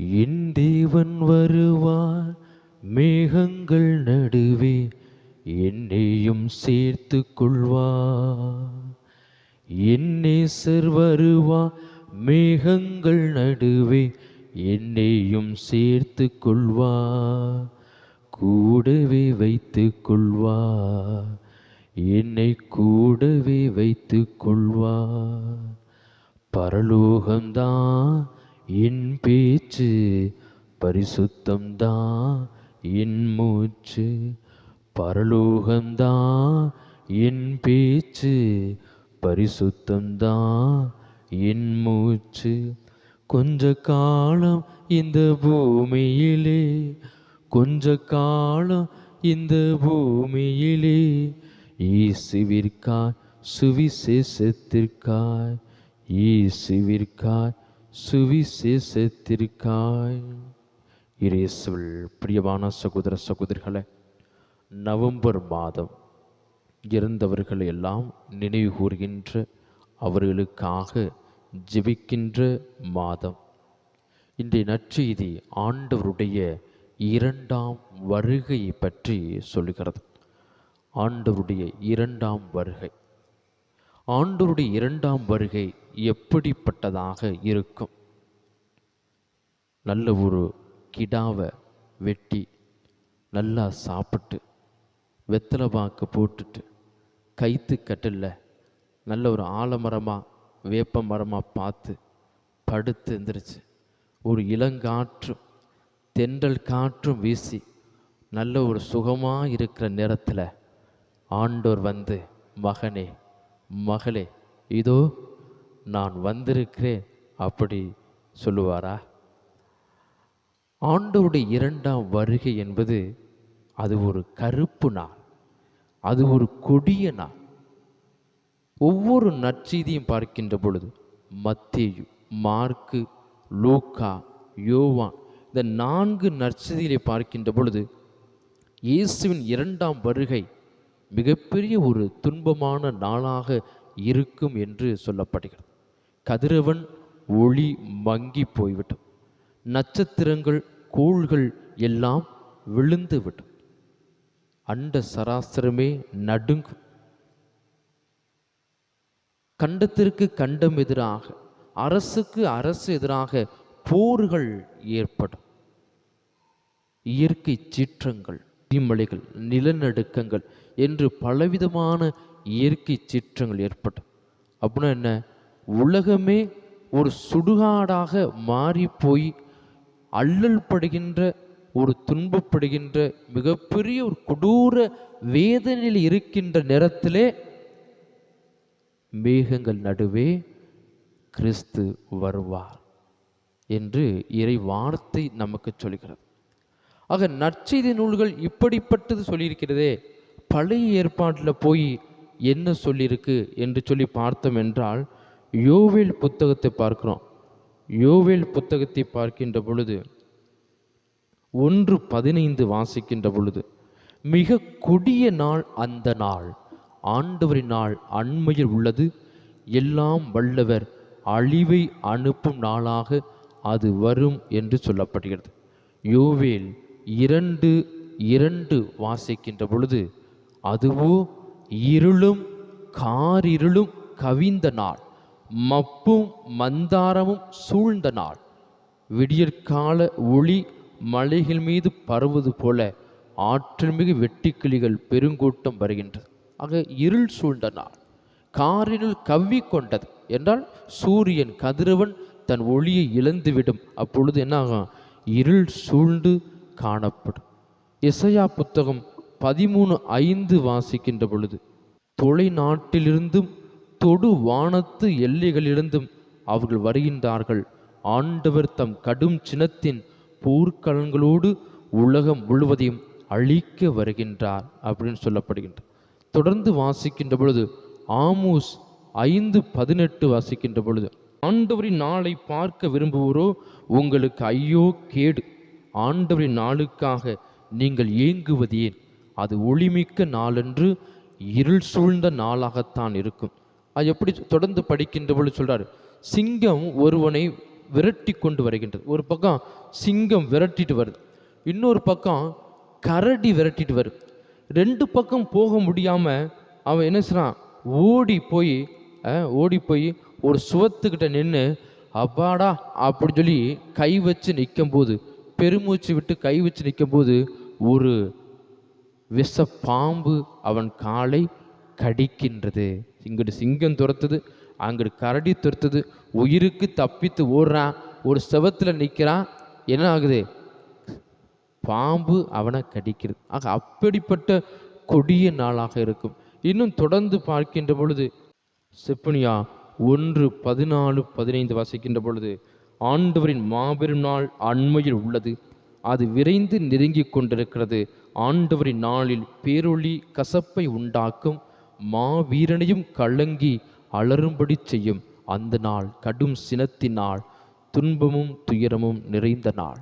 என் தேவன் வருவார் மேகங்கள் நடுவே என்னையும் சேர்த்து கொள்வார் என்னேசர் வருவா மேகங்கள் நடுவே என்னையும் சேர்த்து கொள்வார் கூடவே வைத்து கொள்வார் என்னை கூடவே வைத்து கொள்வார் பரலோகம்தான் என் பேச்சு பரிசுத்தம்தான் என் மூச்சு பரலோகம்தான் என் பேச்சு பரிசுத்தம்தான் என் மூச்சு கொஞ்ச காலம் இந்த பூமியிலே கொஞ்ச காலம் இந்த பூமியிலே ஈசுவிற்காய் சுவிசேஷத்திற்காய் ஈசுவிற்காய் சுவிசேஷத்திற்காய். இரேசுவல் பிரியமான சகோதர சகோதரிகளை நவம்பர் மாதம் இறந்தவர்களை எல்லாம் நினைவு கூறுகின்ற அவர்களுக்காக ஜெபிக்கின்ற மாதம். இன்றைய நற்செய்தி ஆண்டவருடைய இரண்டாம் வருகையை பற்றி சொல்லுகிறது. ஆண்டவருடைய இரண்டாம் வருகை. ஆண்டவருடைய இரண்டாம் வருகை எப்படிப்பட்டதாக இருக்கும்? நல்ல ஒரு கிடாவை வெட்டி நல்லா சாப்பிட்டு வெத்தலை பாக்கு போட்டுட்டு கைத்து கட்டில் நல்ல ஒரு ஆலமரமாக வேப்ப மரமாக பார்த்து படுத்து எந்திரிச்சு ஒரு இளங்காற்றும் தென்றல் காற்றும் வீசி நல்ல ஒரு சுகமாக இருக்கிற நேரத்தில் ஆண்டோர் வந்து மகனே மகளே இதோ நான் வந்திருக்கிறேன் அப்படி சொல்லுவாரா? ஆண்டவருடைய இரண்டாம் வருகை என்பது அது ஒரு கருப்பு நாள் அது ஒரு கொடிய நாள். ஒவ்வொரு நற்செய்தியும் பார்க்கின்ற பொழுது மத்தேயு மார்க்கு லூக்கா யோவான் இந்த நான்கு நற்செய்திகளை பார்க்கின்ற பொழுது இயேசுவின் இரண்டாம் வருகை மிகப்பெரிய ஒரு துன்பமான நாளாக இருக்கும் என்று சொல்லப்படுகிறது. கதிரவன் ஒளி மங்கி போய்விடும் நட்சத்திரங்கள் கோள்கள் எல்லாம் விழுந்து விடும் அண்ட சராசரமே நடுங்கும். கண்டத்திற்கு கண்டம் எதிராக அரசுக்கு அரசு எதிராக போர்கள் ஏற்படும். இயற்கை சீற்றங்கள் தீமலைகள் நிலநடுக்கங்கள் என்று பலவிதமான இயற்கை சீற்றங்கள் ஏற்படும் அப்படின்னா என்ன? உலகமே ஒரு சுடுகாடாக மாறி போய் அல்லல் படுகின்ற ஒரு துன்பப்படுகின்ற மிகப்பெரிய ஒரு கொடூர வேதனையில் இருக்கின்ற நேரத்திலே மேகங்கள் நடுவே கிறிஸ்து வருவார் என்று இறை வார்த்தை நமக்கு சொல்கிறது. ஆக நற்செய்தி நூல்கள் இப்படிப்பட்டது சொல்லியிருக்கிறதே பழைய ஏற்பாட்டில் போய் என்ன சொல்லியிருக்கு என்று சொல்லி பார்த்தோம் என்றால் யோவேல் புத்தகத்தை பார்க்கிறோம். யோவேல் புத்தகத்தை பார்க்கின்ற பொழுது ஒன்று பதினைந்து வாசிக்கின்ற பொழுது மிக கொடிய நாள் அந்த நாள். ஆண்டவரின் நாள் அண்மையில் உள்ளது. எல்லாம் வல்லவர் அழிவை அனுப்பும் நாளாக அது வரும் என்று சொல்லப்படுகிறது. யோவேல் இரண்டு இரண்டு வாசிக்கின்ற பொழுது அதுவோ இருளும் காரிருளும் கவிந்த நாள். மப்பும் மந்தாரமும் சூழ்ந்த நாள். விடியற்கால ஒளி மலைகள் மீது பரவுவது போல ஆற்றல் மிகு வெட்டிக்கிளிகள் பெருங்கூட்டம் வருகின்றது. ஆக இருள் சூழ்ந்த நாள். காரினுள் கவ்வி கொண்டது என்றால் சூரியன் கதிரவன் தன் ஒளியை இழந்துவிடும். அப்பொழுது என்ன ஆகும் இருள் சூழ்ந்து காணப்படும். இசையா புத்தகம் பதிமூணு ஐந்து வாசிக்கின்ற பொழுது தொலை நாட்டிலிருந்தும் தொடு வானத்து எல்லைகளிலிருந்தும் அவர்கள் வருகின்றார்கள். ஆண்டவர் தம் கடும் சினத்தின் போர்க்கலன்களோடு உலகம் முழுவதையும் அழிக்க வருகின்றார் அப்படின்னு சொல்லப்படுகின்றார் தொடர்ந்து வாசிக்கின்ற பொழுது ஆமூஸ் ஐந்து பதினெட்டு வாசிக்கின்ற பொழுது ஆண்டவரின் நாளை பார்க்க விரும்புவோரோ உங்களுக்கு ஐயோ கேடு. ஆண்டவரின் நாளுக்காக நீங்கள் ஏங்குவது ஏன்? அது ஒளிமிக்க நாளன்று இருள் சூழ்ந்த நாளாகத்தான் இருக்கும். அது எப்படி தொடர்ந்து படிக்கின்ற பொழுது சொல்றாரு சிங்கம் ஒருவனை விரட்டி கொண்டு வருகின்றது. ஒரு பக்கம் சிங்கம் விரட்டிட்டு வருது இன்னொரு பக்கம் கரடி விரட்டிட்டு வருது. ரெண்டு பக்கம் போக முடியாமல் அவன் என்ன செய்றான்? ஓடி போய் ஓடி போய் ஒரு சுவத்துக்கிட்ட நின்று அப்பாடா அப்படின்னு சொல்லி கை வச்சு நிற்கும்போது பெருமூச்சு விட்டு கை வச்சு நிற்கும்போது ஒரு விஷ பாம்பு அவன் காலை கடிக்கின்றது. இங்கிட்டு சிங்கம் துரத்துது அங்கிட்டு கரடி துரத்துது உயிருக்கு தப்பித்து ஓடுறான் ஒரு செவத்தில் நிற்கிறான் என்ன ஆகுது? பாம்பு அவனை கடிக்கிறது ஆக அப்படிப்பட்ட கொடிய நாளாக இருக்கும். இன்னும் தொடர்ந்து பார்க்கின்ற பொழுது செப்பனியா ஒன்று பதினாலு பதினைந்து வாசிக்கின்ற பொழுது ஆண்டவரின் மாபெரும் நாள் அண்மையில் உள்ளது. அது விரைந்து நெருங்கி கொண்டிருக்கிறது. ஆண்டவரின் நாளில் பேரொளி கசப்பை உண்டாக்கும். மாவீரனையும் கலங்கி அலறும்படி செய்யும். அந்த நாள் கடும் சினத்தினால் துன்பமும் துயரமும் நிறைந்த நாள்.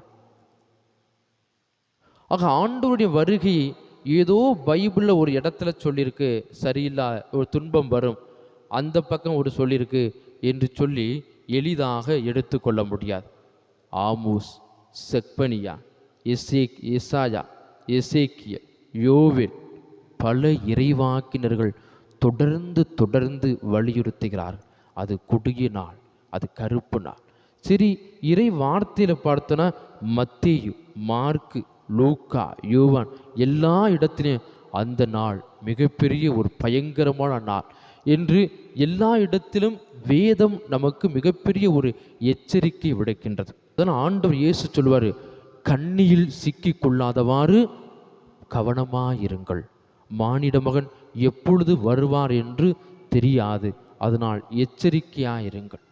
ஆக ஆண்டோருடைய வருகை ஏதோ பைபிளில் ஒரு இடத்துல சொல்லியிருக்கு சரியில்லா ஒரு துன்பம் வரும். அந்த பக்கம் ஒரு சொல்லியிருக்கு என்று சொல்லி எளிதாக எடுத்துக்கொள்ள முடியாது. ஆமூஸ் செக்பனியா எசேக் எசாயா எசேக்கிய யோவில் பல இறைவாக்கினர்கள் தொடர்ந்து தொடர்ந்து வலியுறுத்துகிறார். அது கொடிய நாள் அது கருப்பு நாள். சரி இறை வார்த்தையில் பார்த்தோன்னா மத்தியு மார்க்கு லூக்கா யோவான் எல்லா இடத்துலையும் அந்த நாள் மிகப்பெரிய ஒரு பயங்கரமான நாள் என்று எல்லா இடத்திலும் வேதம் நமக்கு மிகப்பெரிய ஒரு எச்சரிக்கை விடுக்கின்றது. அதனால் ஆண்டவர் இயேசு சொல்வார் கண்ணியில் சிக்கிக் கொள்ளாதவாறு கவனமாயிருங்கள். மானிட மகன் எப்பொழுது வருவார் என்று தெரியாது. அதனால் எச்சரிக்கையாயிருங்கள்.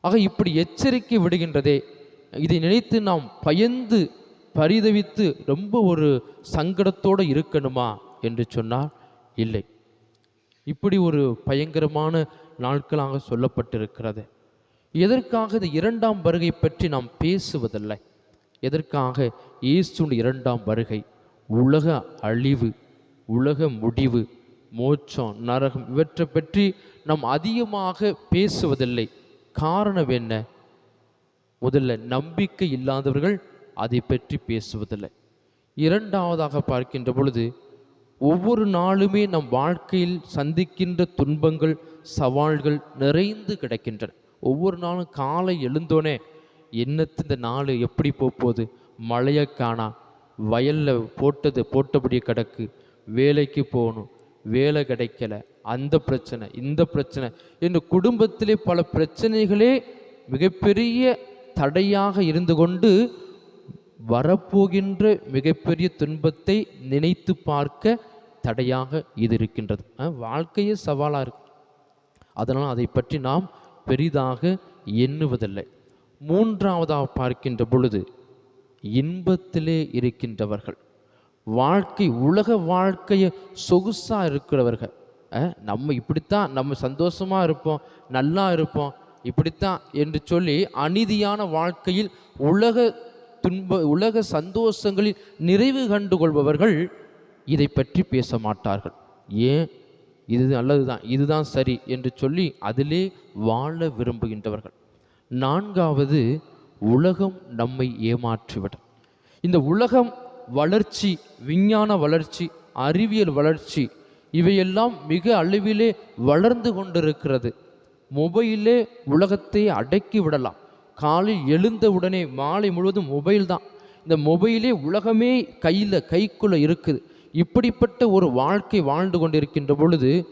ஆக இப்படி எச்சரிக்கை விடுகின்றதே இதை நினைத்து நாம் பயந்து பரிதவித்து ரொம்ப ஒரு சங்கடத்தோடு இருக்கணுமா என்று சொன்னால் இல்லை. இப்படி ஒரு பயங்கரமான நாட்களாக சொல்லப்பட்டிருக்கிறது. எதற்காக இந்த இரண்டாம் வருகை பற்றி நாம் பேசுவதில்லை. எதற்காக இயேசுவின் இரண்டாம் வருகை? உலக அழிவு உலக முடிவு மோட்சம் நரகம் இவற்றை பற்றி நாம் அதிகமாக பேசுவதில்லை. காரணம் என்ன? முதல்ல நம்பிக்கை இல்லாதவர்கள் அதை பற்றி பேசுவதில்லை. இரண்டாவதாக பார்க்கின்ற பொழுது ஒவ்வொரு நாளுமே நம் வாழ்க்கையில் சந்திக்கின்ற துன்பங்கள் சவால்கள் நிறைந்து கிடக்கின்றன. ஒவ்வொரு நாளும் காலை எழுந்தோனே என்னத்து இந்த நாள் எப்படி போக போகுது மழையை காணா. வயலில் போட்டது போட்டபடியே கிடக்கு. வேலைக்கு போகணும். வேலை கிடைக்கல. அந்த பிரச்சனை இந்த பிரச்சனை என்று குடும்பத்திலே பல பிரச்சனைகளே மிகப்பெரிய தடையாக இருந்து கொண்டு வரப்போகின்ற மிகப்பெரிய துன்பத்தை நினைத்து பார்க்க தடையாக இது இருக்கின்றது. வாழ்க்கையே சவாலாக இருக்கு. அதனால் அதை பற்றி நாம் பெரிதாக எண்ணுவதில்லை. மூன்றாவதாக பார்க்கின்ற பொழுது இன்பத்திலே இருக்கின்றவர்கள். வாழ்க்கை உலக வாழ்க்கையை சொகுசாக இருக்கிறவர்கள். நம்ம இப்படித்தான் நம்ம சந்தோஷமாக இருப்போம் நல்லா இருப்போம் இப்படித்தான் என்று சொல்லி அநீதியான வாழ்க்கையில் உலக துன்ப உலக சந்தோஷங்களில் நிறைவு கண்டு கொள்பவர்கள் இதை பற்றி பேச மாட்டார்கள். ஏன்? இது நல்லது தான் இதுதான் சரி என்று சொல்லி அதிலே வாழ விரும்புகின்றவர்கள். நான்காவது உலகம் நம்மை ஏமாற்றிவிடும். இந்த உலகம் வளர்ச்சி விஞ்ஞான வளர்ச்சி அறிவியல் வளர்ச்சி இவையெல்லாம் மிக அளவிலே வளர்ந்து கொண்டிருக்கிறது. மொபைலே உலகத்தை அடக்கி விடலாம். காலில் எழுந்த உடனே மாலை முழுவதும் மொபைல் தான். இந்த மொபைலே உலகமே கையில் கைக்குள்ளே இருக்குது. இப்படிப்பட்ட ஒரு வாழ்க்கை வாழ்ந்து கொண்டிருக்கின்ற பொழுது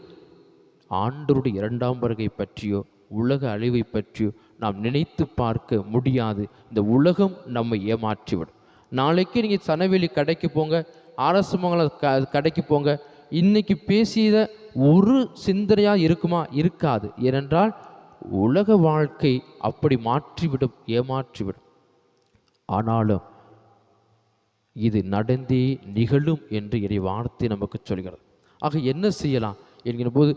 ஆண்டருடைய இரண்டாம் வருகை பற்றியோ உலக அழிவை பற்றியோ நாம் நினைத்து பார்க்க முடியாது. இந்த உலகம் நம்மை ஏமாற்றிவிடும். நாளைக்கு நீங்கள் சனவெளி கடைக்கு போங்க அரசு மங்கள க கடைக்கு போங்க. இன்னைக்கு பேசியத ஒரு சிந்தனையாக இருக்குமா? இருக்காது. ஏனென்றால் உலக வாழ்க்கை அப்படி மாற்றிவிடும் ஏமாற்றிவிடும். ஆனாலும் இது நடந்தே நிகழும் என்று இறை வார்த்தை நமக்கு சொல்கிறது. ஆக என்ன செய்யலாம்? என்கிற போது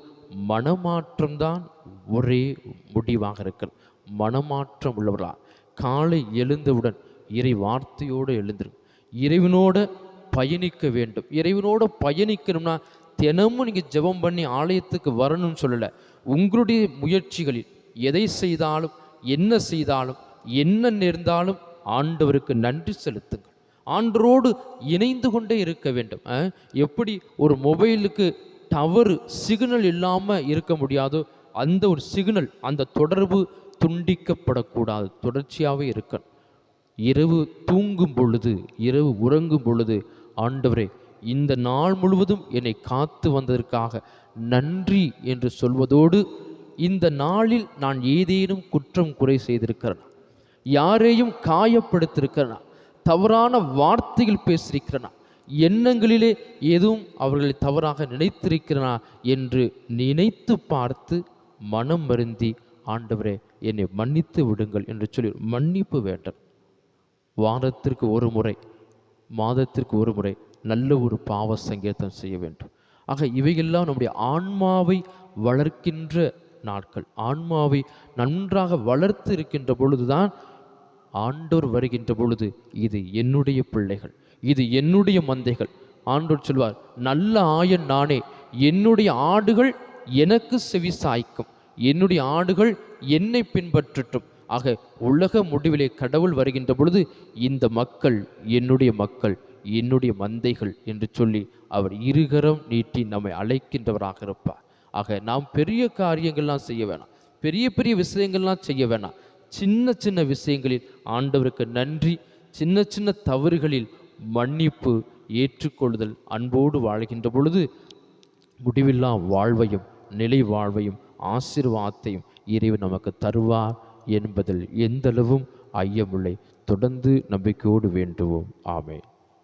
மனமாற்றம்தான் ஒரே முடிவாக இருக்கிறது. மனமாற்றம் உள்ளவர்களா? காலை எழுந்தவுடன் இறை வார்த்தையோடு எழுந்திரும் இறைவனோட பயணிக்க வேண்டும். இறைவனோட பயணிக்கணும்னா தினமும் நீங்கள் ஜெபம் பண்ணி ஆலயத்துக்கு வரணும்னு சொல்லலை. உங்களுடைய முயற்சிகளில் எதை செய்தாலும் என்ன செய்தாலும் என்ன நேர்ந்தாலும் ஆண்டவருக்கு நன்றி செலுத்துங்கள். ஆண்டரோடு இணைந்து கொண்டே இருக்க வேண்டும். எப்படி ஒரு மொபைலுக்கு டவரு சிக்னல் இல்லாமல் இருக்க முடியாதோ அந்த ஒரு சிக்னல் அந்த தொடர்பு துண்டிக்கப்படக்கூடாது. தொடர்ச்சியாகவே இருக்கணும். இரவு தூங்கும் பொழுது இரவு உறங்கும் பொழுது ஆண்டவரே இந்த நாள் முழுவதும் என்னை காத்து வந்ததற்காக நன்றி என்று சொல்வதோடு இந்த நாளில் நான் ஏதேனும் குற்றம் குறை செய்திருக்கிறனா? யாரையும் காயப்படுத்திருக்கிறேனா? தவறான வார்த்தைகள் பேசியிருக்கிறேனா? எண்ணங்களிலே எதுவும் அவர்களை தவறாக நினைத்திருக்கிறனா? என்று நினைத்து பார்த்து மனம் வருந்தி ஆண்டவரே என்னை மன்னித்து விடுங்கள் என்று சொல்லி மன்னிப்பு வேண்டும். வாரத்திற்கு ஒரு முறை மாதத்திற்கு ஒரு முறை நல்ல ஒரு பாவ சங்கீதம் செய்ய வேண்டும். ஆக இவையெல்லாம் நம்முடைய ஆன்மாவை வளர்க்கின்ற நாட்கள். ஆன்மாவை நன்றாக வளர்த்து இருக்கின்ற பொழுதுதான் ஆண்டோர் வருகின்ற பொழுது இது என்னுடைய பிள்ளைகள் இது என்னுடைய மந்தைகள். ஆண்டோர் சொல்வார் நல்ல ஆயன் நானே என்னுடைய ஆடுகள் எனக்கு செவி சாய்க்கும். என்னுடைய ஆடுகள் என்னை பின்பற்றட்டும். ஆக உலக முடிவிலே கடவுள் வருகின்ற பொழுது இந்த மக்கள் என்னுடைய மக்கள் என்னுடைய மந்தைகள் என்று சொல்லி அவர் இருகரம் நீட்டி நம்மை அழைக்கின்றவராக இருப்பார். ஆக நாம் பெரிய காரியங்கள்லாம் செய்ய வேணாம் பெரிய பெரிய விஷயங்கள்லாம் செய்ய வேணாம். சின்ன சின்ன விஷயங்களில் ஆண்டவருக்கு நன்றி சின்ன சின்ன தவறுகளில் மன்னிப்பு ஏற்றுக்கொள்ளுதல் அன்போடு வாழ்கின்ற பொழுது முடிவில்லா வாழ்வையும் நிலை வாழ்வையும் ஆசீர்வாதத்தையும் இறைவன் நமக்கு தருவார். என்பதில் எந்தளவும் ஐயமில்லை தொடர்ந்து நம்பிக்கையோடு வேண்டுவோம். ஆமே